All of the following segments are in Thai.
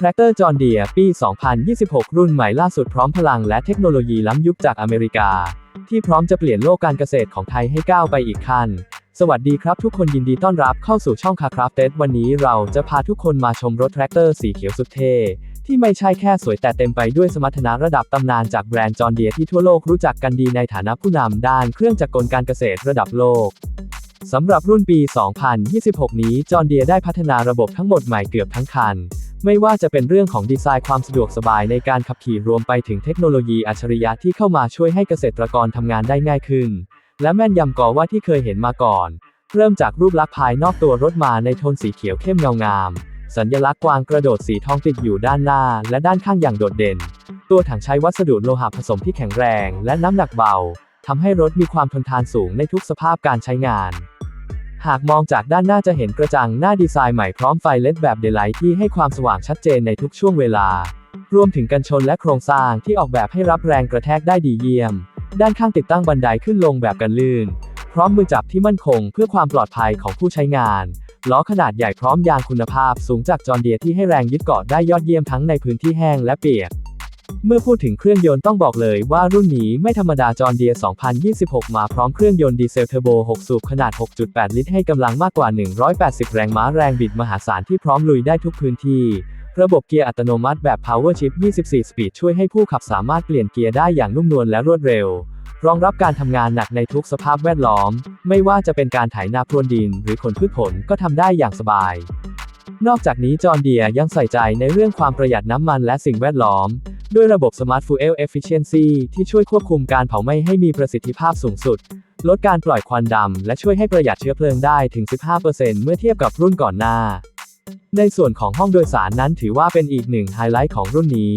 แทรกเตอร์จอห์นเดียปี 2026 รุ่นใหม่ล่าสุดพร้อมพลังและเทคโนโลยีล้ำยุคจากอเมริกา ที่พร้อมจะเปลี่ยนโลกการเกษตรของไทยให้ก้าวไปอีกขั้น สวัสดีครับทุกคนยินดีต้อนรับเข้าสู่ช่องคาคราฟเตวันนี้เราจะพาทุกคนมาชมรถแทรกเตอร์สีเขียวสุดเท่ที่ไม่ใช่แค่สวยแต่เต็มไปด้วยสมรรถนะระดับตำนานจากแบรนด์จอห์นเดียที่ทั่วโลกรู้จักกันดีในฐานะผู้นำด้านเครื่องจักรกลการเกษตรระดับโลกสำหรับรุ่นปี 2026 นี้จอห์นเดียได้พัฒนาระบบทั้งหมดใหม่เกือบทั้งคัน ไม่ว่าจะเป็นเรื่องของดีไซน์ความสะดวกสบายในการขับขี่รวมไปถึงเทคโนโลยีอัจฉริยะที่เข้ามาช่วยให้เกษตรกรทำงานได้ง่ายขึ้น และแม่นยำกว่าว่าที่เคยเห็นมาก่อน เริ่มจากรูปลักษณ์ภายนอกตัวรถมาในโทนสีเขียวเข้มเงางามสัญลักษณ์กวางกระโดดสีทองติดอยู่ด้านหน้า และด้านข้างอย่างโดดเด่น ตัวถังใช้วัสดุโลหะผสมที่แข็งแรง และน้ำหนักเบาทำให้รถมีความทนทานสูงในทุกสภาพการใช้งาน หากมองจากด้านหน้าจะเห็นกระจังหน้าดีไซน์ใหม่พร้อมไฟเลดแบบเดลไลท์ที่ให้ความสว่างชัดเจนในทุกช่วงเวลา รวมถึงกันชนและโครงสร้างที่ออกแบบให้รับแรงกระแทกได้ดีเยี่ยม ด้านข้างติดตั้งบันไดขึ้นลงแบบกันลื่น พร้อมมือจับที่มั่นคงเพื่อความปลอดภัยของผู้ใช้งานล้อขนาดใหญ่พร้อมยางคุณภาพสูงจากจอร์เดียที่ให้แรงยึดเกาะได้ยอดเยี่ยมทั้งในพื้นที่แห้งและเปียก เมื่อพูดถึงเครื่องยนต์ต้องบอกเลยว่ารุ่นนี้ไม่ธรรมดาจอร์เดีย 2026 มาพร้อมเครื่องยนต์ดีเซลเทอร์โบ 6 สูบขนาด 6.8 ลิตรให้กำลังมากกว่า 180 แรงม้าแรงบิดมหาศาลที่พร้อมลุยได้ทุกพื้นที่ ระบบเกียร์อัตโนมัติแบบ Power Shift 24 Speed ช่วยให้ผู้ขับสามารถเปลี่ยนเกียร์ได้อย่างนุ่มนวลและรวดเร็ว รองรับการทำงานหนักในทุกสภาพแวดล้อม ไม่ว่าจะเป็นการไถนาพรวนดิน หรือขนพืชผลก็ทำได้อย่างสบาย นอกจากนี้จอร์เดียยังใส่ใจในเรื่องความประหยัดน้ำมันและสิ่งแวดล้อม ด้วยระบบ Smart Fuel Efficiency ที่ช่วยควบคุมการเผาไหม้ให้มีประสิทธิภาพสูงสุด ลดการปล่อยควันดำ และช่วยให้ประหยัดเชื้อเพลิงได้ถึง 15%เมื่อเทียบกับรุ่นก่อนหน้า ในส่วนของห้องโดยสารนั้นถือว่าเป็นอีกหนึ่งไฮไลท์ของรุ่นนี้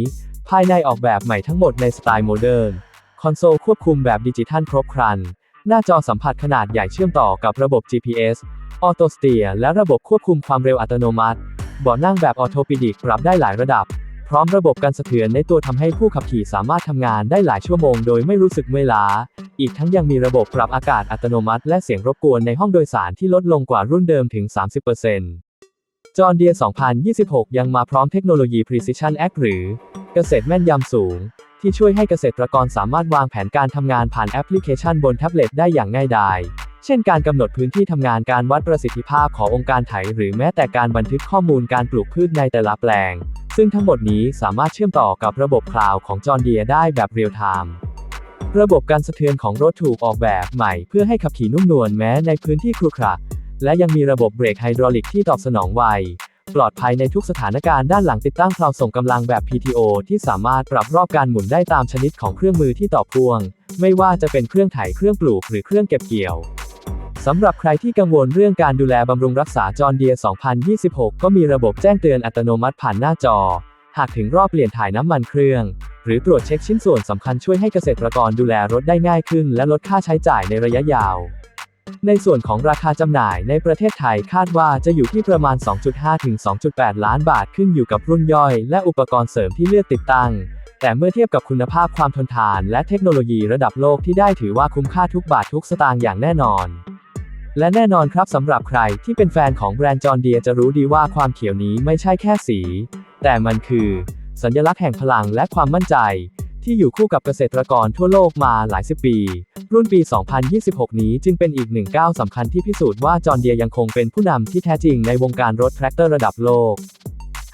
ภายในออกแบบใหม่ทั้งหมดในสไตล์โมเดิร์น คอนโซลควบคุมแบบดิจิทัลครบครัน หน้าจอสัมผัสขนาดใหญ่เชื่อมต่อกับระบบ GPS ออโตสเตียและระบบควบคุมความเร็วอัตโนมัติ เบาะนั่งแบบออโตปิดิกปรับได้หลายระดับ ร้อมระบบการสะเทือนในตัวทำให้ผู้ขับขี่สามารถทำงานได้หลายชั่วโมงโดยไม่รู้สึกเมื่อยล้า อีกทั้งยังมีระบบปรับอากาศอัตโนมัติ และเสียงรบกวนในห้องโดยสารที่ลดลงกว่ารุ่นเดิมถึง 30%จอร์เดีย 2026 ยังมาพร้อมเทคโนโลยี Precision Act หรือเกษตรแม่นยำสูง ที่ช่วยให้เกษตรกรสามารถวางแผนการทำงานผ่านแอปพลิเคชันบนแท็บเล็ตได้อย่างง่ายดายเช่นการกำหนดพื้นที่ทำงานการวัดประสิทธิภาพขององค์การไถหรือแม้แต่การบันทึกข้อมูลการปลูกพืชในแต่ละแปลง ซึ่งทั้งหมดนี้สามารถเชื่อมต่อกับระบบคลาวด์ของจอร์เดียได้แบบเรียลไทม์ระบบการสะเทือนของรถถูกออกแบบใหม่ เพื่อให้ขับขี่นุ่มนวลแม้ในพื้นที่ครุขระและยังมีระบบเบรกไฮดรอลิกที่ตอบสนองไว ปลอดภัยในทุกสถานการณ์ด้านหลังติดตั้งเพลาวส่งกำลังแบบ PTO ที่สามารถปรับรอบการหมุนได้ตามชนิดของเครื่องมือที่ต่อพ่วง ไม่ว่าจะเป็นเครื่องไถเครื่องปลูกหรือเครื่องเก็บเกี่ยว สำหรับใครที่กังวลเรื่องการดูแลบำรุงรักษาจอร์เดีย2026 ก็มีระบบแจ้งเตือนอัตโนมัติผ่านหน้าจอ หากถึงรอบเปลี่ยนถ่ายน้ำมันเครื่อง หรือตรวจเช็คชิ้นส่วนสำคัญช่วยให้เกษตรกรดูแลรถได้ง่ายขึ้น และลดค่าใช้จ่ายในระยะยาว ในส่วนของราคาจำหน่ายในประเทศไทยคาดว่าจะอยู่ที่ประมาณ 2.5 ถึง 2.8 ล้านบาทขึ้นอยู่กับรุ่นย่อย และอุปกรณ์เสริมที่เลือกติดตั้งแต่เมื่อเทียบกับคุณภาพความทนทาน และเทคโนโลยีระดับโลกที่ได้ถือว่าคุ้มค่าทุกบาททุกสตางค์อย่างแน่นอน และแน่นอนครับสำหรับใครที่เป็นแฟนของแบรนด์จอร์เดียจะรู้ดีว่าความเขียวนี้ไม่ใช่แค่สี แต่มันคือ สัญลักษณ์แห่งพลังและความมั่นใจ ที่อยู่คู่กับเกษตรกรทั่วโลกมาหลายสิบปี รุ่นปี 2026 นี้จึงเป็นอีกหนึ่งก้าวสำคัญที่พิสูจน์ว่าจอร์เดียยังคงเป็นผู้นำที่แท้จริงในวงการรถแทรกเตอร์ระดับโลก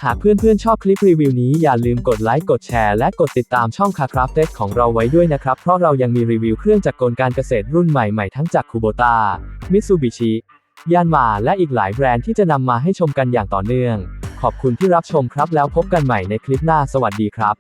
หากเพื่อนๆชอบคลิปรีวิวนี้อย่าลืมกดไลค์กดแชร์และกดติดตามช่องคาคราฟเต็ของเราไว้ด้วยนะครับ เพราะเรายังมีรีวิวเครื่องจักรกลการเกษตรรุ่นใหม่ๆทั้งจากคูโบตามิตซูบิชิยานมาและอีกหลายแบรนด์ที่จะนำมาให้ชมกันอย่างต่อเนื่อง ขอบคุณที่รับชมครับแล้วพบกันใหม่ในคลิปหน้าสวัสดีครับ